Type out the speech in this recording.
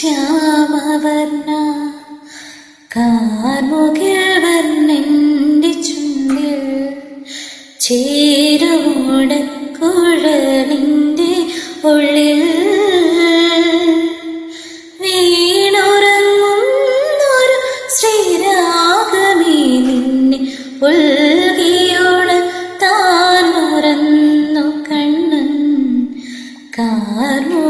ശ്യാമവർണ കാർമുകിൽ വർണന്റെ ചുണ്ടിൽ ചേരുമോടക്കുഴലിന്റെ ഉള്ളിൽ വീണുറങ്ങുന്നൊരു ശ്രീരാഗമേ നിന്നെ ഉൽകിയോട് താൻ ഉറന്നു കണ്ണൻ കാർമു